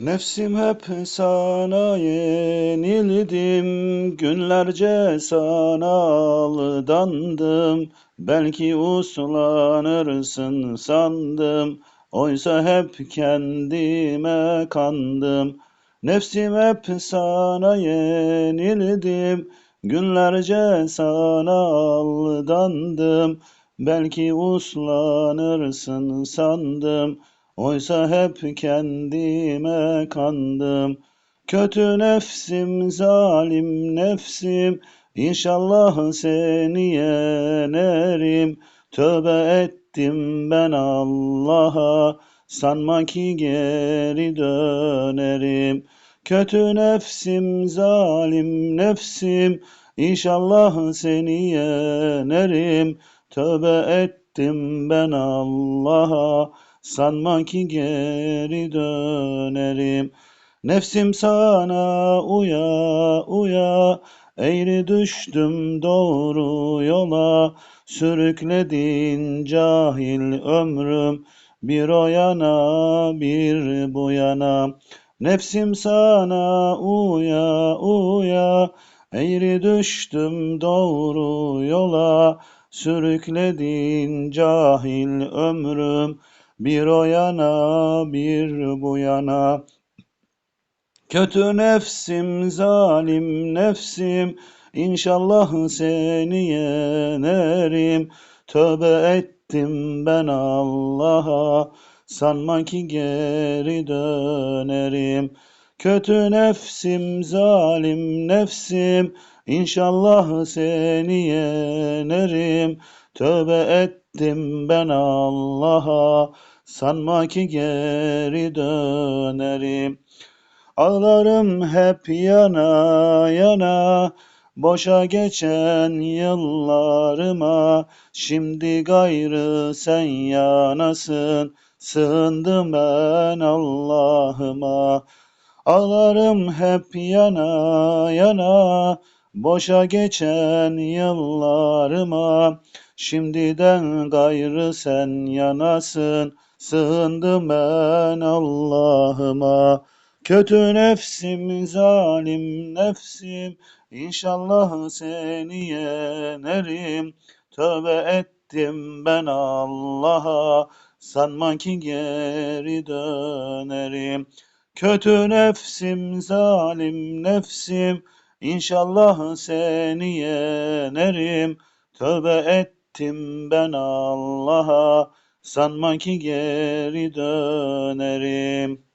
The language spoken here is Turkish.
Nefsim hep sana yenildim, günlerce sana aldandım. Belki uslanırsın sandım, oysa hep kendime kandım. Nefsim hep sana yenildim, günlerce sana aldandım. Belki uslanırsın sandım, Oysa hep kendime kandım. Kötü nefsim, zalim nefsim, İnşallah seni yenerim. Tövbe ettim ben Allah'a, sanma ki geri dönerim. Kötü nefsim, zalim nefsim, İnşallah seni yenerim. Tövbe ettim ben Allah'a, Sanma ki geri dönerim. Nefsim sana uya uya, eğri düştüm doğru yola. Sürükledin cahil ömrüm, bir o yana bir bu yana. Nefsim sana uya uya, eğri düştüm doğru yola. Sürükledin cahil ömrüm, bir o yana bir bu yana. Kötü nefsim zalim nefsim İnşallah seni yenerim. Tövbe ettim ben Allah'a Sanma ki geri dönerim. Kötü nefsim zalim nefsim İnşallah seni yenerim Tövbe ettim ben Allah'a. Sanma ki geri dönerim. Ağlarım hep yana yana, Boşa geçen yıllarıma, Şimdi gayrı sen yanasın, Sığındım ben Allah'ıma. Ağlarım hep yana yana, Boşa geçen yıllarıma, Şimdiden gayrı sen yanasın, sığındım ben Allah'ıma. Kötü nefsim, zalim nefsim, İnşallah seni yenerim. Tövbe ettim ben Allah'a, sanma ki geri dönerim. Kötü nefsim, zalim nefsim, İnşallah seni yenerim. Tövbe ettim ben Allah'a, sanma ki geri dönerim.